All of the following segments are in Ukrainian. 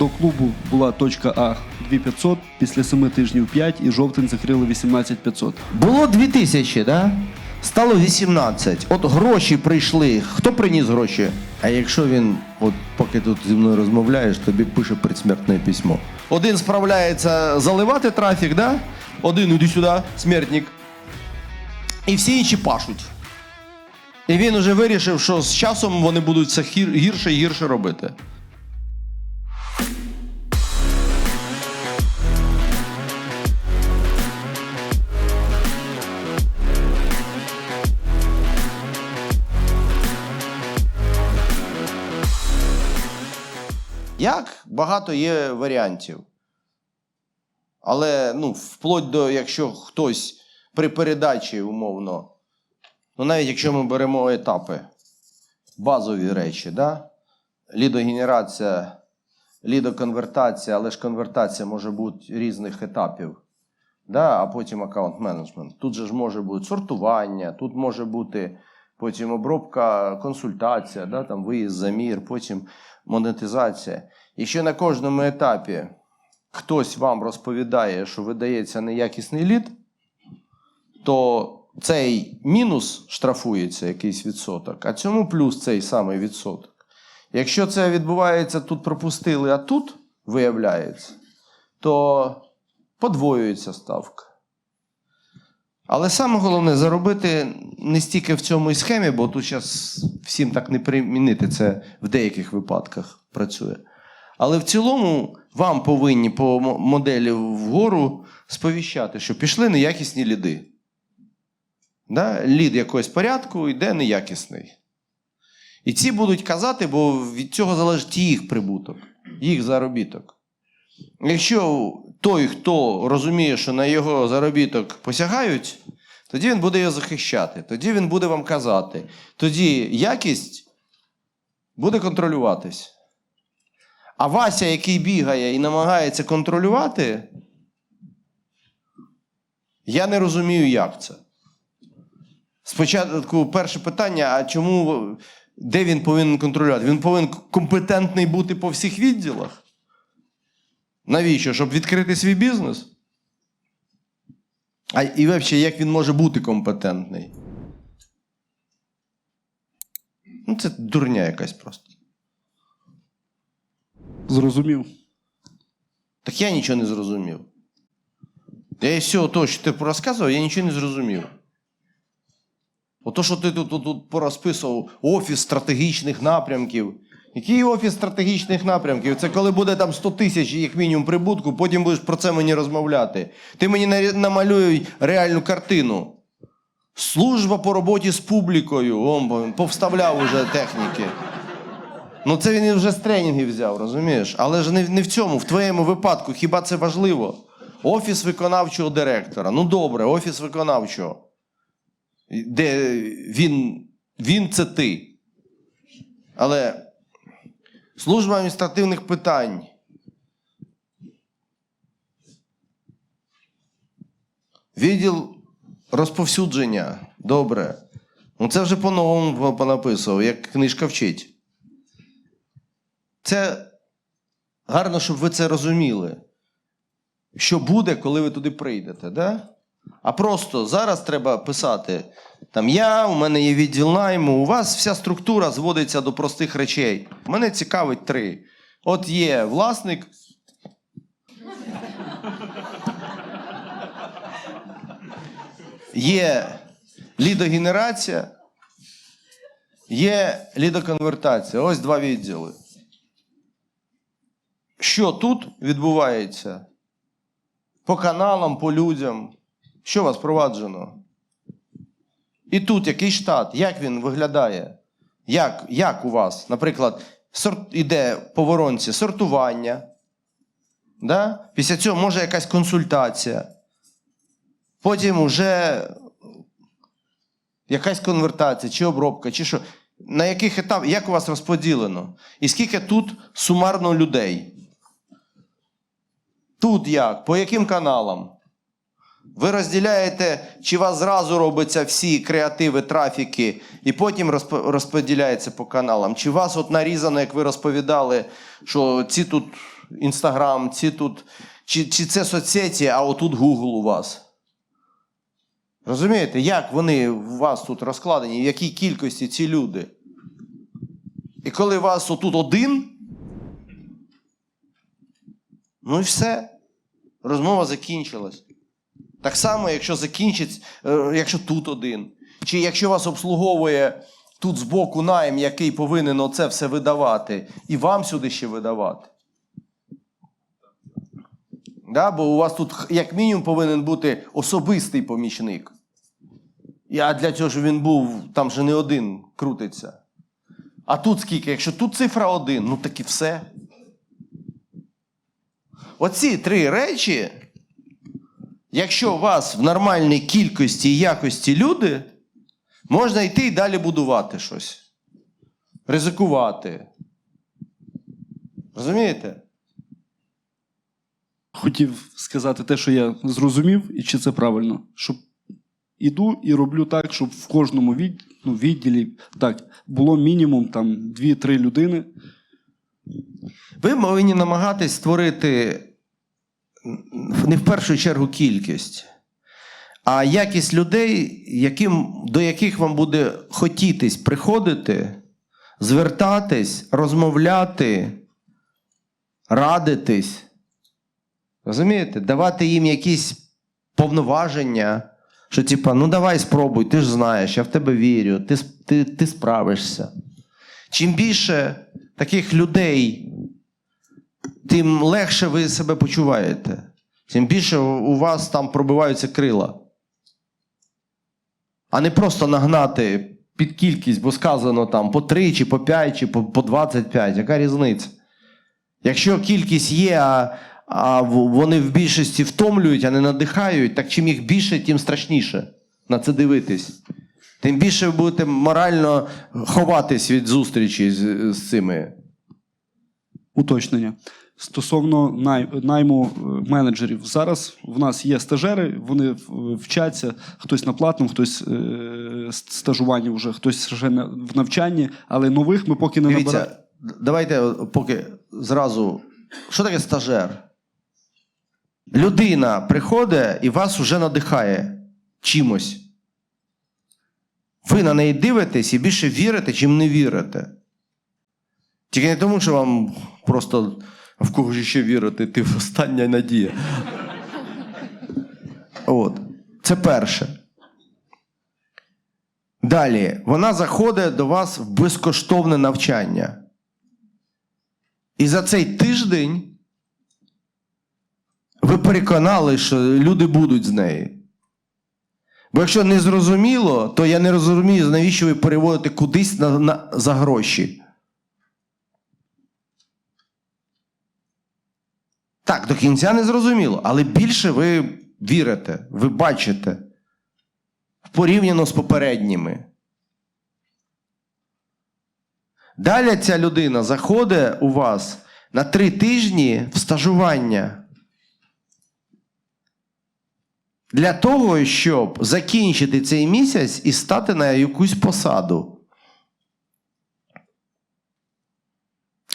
До клубу була точка А 2500, після 7 тижнів 5 і жовтень закрили 18500. Було 2000, да? Стало 18. От гроші прийшли. Хто приніс гроші? А якщо він, от поки тут зі мною розмовляєш, тобі пише предсмертне письмо. Один справляється заливати трафік, да? Один іди сюди, смертник. І всі інші пашуть. І він уже вирішив, що з часом вони будуть все гірше і гірше робити. Як багато є варіантів. Але ну, вплоть до, якщо хтось при передачі, умовно, ну навіть якщо ми беремо етапи, базові речі, да? лідогенерація, лідоконвертація, але ж конвертація може бути різних етапів. Да? А потім аккаунт менеджмент. Тут же ж може бути сортування, тут може бути потім обробка, консультація, да? там виїзд, замір, потім монетизація. Якщо на кожному етапі хтось вам розповідає, що видається неякісний лід, то цей мінус штрафується якийсь відсоток, а цьому плюс цей самий відсоток. Якщо це відбувається тут пропустили, а тут виявляється, то подвоюється ставка. Але саме головне заробити не стільки в цьому схемі, бо тут зараз всім так не примінити, це в деяких випадках працює. Але в цілому вам повинні по моделі вгору сповіщати, що пішли неякісні ліди. Да? Лід якогось порядку йде неякісний. І ці будуть казати, бо від цього залежить їх прибуток, їх заробіток. Якщо той, хто розуміє, що на його заробіток посягають, тоді він буде його захищати, тоді він буде вам казати. Тоді якість буде контролюватись. А Вася, який бігає і намагається контролювати, я не розумію, як це. Спочатку перше питання: а чому, де він повинен контролювати? Він повинен компетентний бути по всіх відділах? Навіщо? Щоб відкрити свій бізнес? А і взагалі, як він може бути компетентний? Ну, це дурня якась просто. Зрозумів. Так я нічого не зрозумів. Я із всього того, що ти порозказував, я нічого не зрозумів. Ото, що ти тут, тут, тут порозписував офіс стратегічних напрямків. Який офіс стратегічних напрямків? Це коли буде там 100 тисяч як мінімум прибутку, потім будеш про це мені розмовляти. Ти мені на- намалюй реальну картину. Служба по роботі з публікою. О, повставляв уже техніки. Ну, це він вже з тренінгів взяв, розумієш? Але ж не, не в цьому, в твоєму випадку, хіба це важливо? Офіс виконавчого директора. Ну добре, офіс виконавчого. Де він, він це ти. Але служба адміністративних питань. Відділ розповсюдження. Добре. Ну це вже по-новому понаписував, як книжка вчить. Це гарно, щоб ви це розуміли. Що буде, коли ви туди прийдете, да? А просто зараз треба писати: там я, у мене є відділ найму, у вас вся структура зводиться до простих речей. Мене цікавить три. От є власник. Є лідогенерація, є лідоконвертація. Ось два відділи. Що тут відбувається? По каналам, по людям. Що вас впроваджено? І тут який штат? Як він виглядає? Як, як у вас? Наприклад, сорт, іде по воронці сортування. Да? Після цього може якась консультація. Потім вже якась конвертація, чи обробка, чи що. На яких етапах, як у вас розподілено? І скільки тут сумарно людей? Тут як? По яким каналам? Ви розділяєте, чи у вас зразу робиться всі креативи, трафіки, і потім розподіляється по каналам? Чи у вас от нарізано, як ви розповідали, що ці тут Інстаграм, ці тут, чи, чи це соцсеті, а отут Google у вас. Розумієте, як вони у вас тут розкладені, в якій кількості ці люди? І коли у вас отут один, ну і все. Розмова закінчилась. Так само, якщо закінчиться, е, якщо тут один, чи якщо вас обслуговує тут збоку найм, який повинен оце все видавати, і вам сюди ще видавати. Да? Бо у вас тут, як мінімум, повинен бути особистий помічник. А для цього, щоб він був, там же не один крутиться. А тут скільки? Якщо тут цифра один, ну так і все. Оці три речі, якщо у вас в нормальній кількості і якості люди, можна йти і далі будувати щось. Ризикувати. Розумієте? Хотів сказати те, що я зрозумів, і чи це правильно. Щоб іду і роблю так, щоб в кожному від, ну, відділі так, було мінімум там 2-3 людини. Ви повинні намагатись створити не в першу чергу кількість, а якість людей, яким, до яких вам буде хотітись приходити, звертатись, розмовляти, радитись. Розумієте? Давати їм якісь повноваження, що, типа, ну давай спробуй, ти ж знаєш, я в тебе вірю, ти, ти, ти справишся. Чим більше таких людей, тим легше ви себе почуваєте. Тим більше у вас там пробиваються крила. А не просто нагнати під кількість, бо сказано там по 3, чи по 5, чи по, по 25. Яка різниця? Якщо кількість є, а, а вони в більшості втомлюють, а не надихають, так чим їх більше, тим страшніше на це дивитись. Тим більше ви будете морально ховатись від зустрічі з, з цими. Уточнення. Стосовно найму е, менеджерів, зараз в нас є стажери, вони вчаться, хтось на платному, хтось е, стажування вже, хтось ще на- в навчанні, але нових ми поки не набираємо. Дивіться, д- давайте поки зразу. Що таке стажер? Людина приходить і вас вже надихає чимось. Ви на неї дивитесь і більше вірите, чим не вірите. Тільки не тому, що вам просто «А в кого ж ще вірити, ти остання надія. От. Це перше. Далі, вона заходить до вас в безкоштовне навчання. І за цей тиждень ви переконали, що люди будуть з нею. Бо якщо не зрозуміло, то я не розумію, навіщо ви переводите кудись на, на, за гроші. Так, до кінця не зрозуміло, але більше ви вірите, ви бачите порівняно з попередніми. Далі ця людина заходить у вас на три тижні в стажування. Для того, щоб закінчити цей місяць і стати на якусь посаду.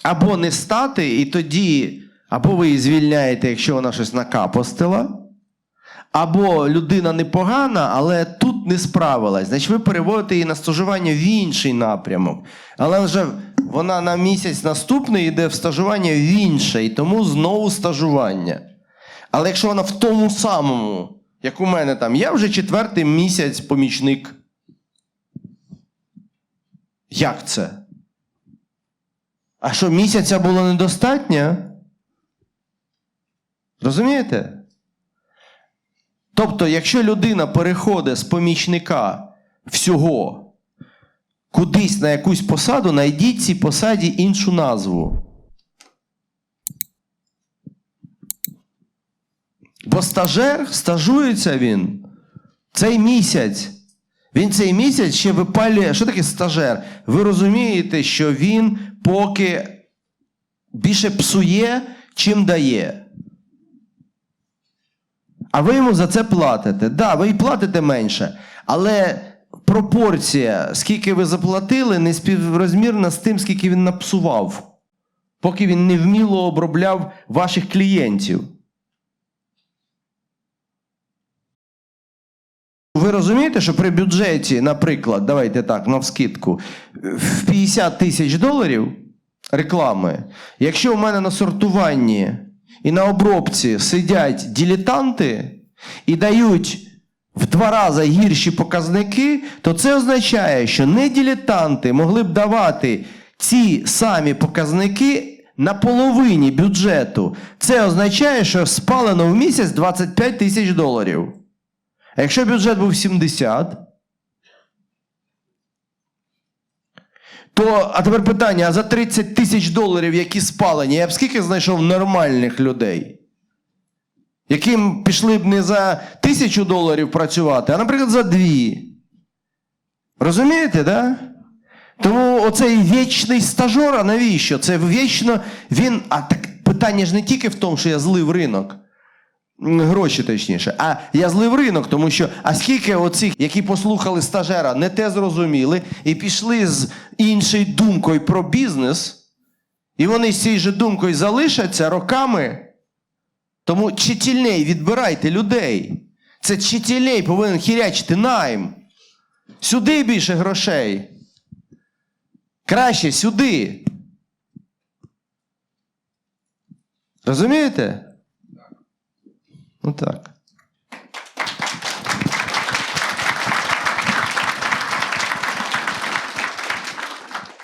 Або не стати, і тоді, або ви її звільняєте, якщо вона щось накапостила. Або людина непогана, але тут не справилась. Значить, ви переводите її на стажування в інший напрямок. Але вже вона на місяць наступний йде в стажування в інше, і тому знову стажування. Але якщо вона в тому самому, як у мене там, я вже четвертий місяць помічник. Як це? А що місяця було недостатньо? Розумієте? Тобто, якщо людина переходить з помічника всього кудись на якусь посаду, знайдіть цій посаді іншу назву. Бо стажер, стажується він цей місяць. Він цей місяць ще випалює. Що таке стажер? Ви розумієте, що він поки більше псує, чим дає. А ви йому за це платите. Так, да, ви й платите менше. Але пропорція, скільки ви заплатили, не співрозмірна з тим, скільки він напсував. поки він невміло обробляв ваших клієнтів. Ви розумієте, що при бюджеті, наприклад, давайте так, навскидку, в 50 тисяч доларів реклами, якщо у мене на сортуванні і на обробці сидять дилетанти і дають в два рази гірші показники, то це означає, що не дилетанти могли б давати ці самі показники на половині бюджету. Це означає, що спалено в місяць 25 тисяч доларів. А якщо бюджет був 70, то, а тепер питання: а за 30 тисяч доларів, які спалені, я б скільки знайшов нормальних людей? Яким пішли б не за тисячу доларів працювати, а, наприклад, за дві. Розумієте, да? Тому оцей вічний стажор, а навіщо? Це вічно він. А так питання ж не тільки в тому, що я злив ринок. Гроші точніше. А я злив ринок, тому що а скільки оцих, які послухали стажера, не те зрозуміли, і пішли з іншою думкою про бізнес, і вони з цією же думкою залишаться роками. Тому читільней відбирайте людей. Це читільней повинен хірячити найм. Сюди більше грошей. Краще сюди. Розумієте? Ну так.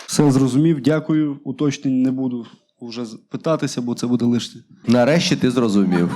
Все зрозумів, дякую. Уточнень не буду вже питатися, бо це буде лишнє. Нарешті ти зрозумів.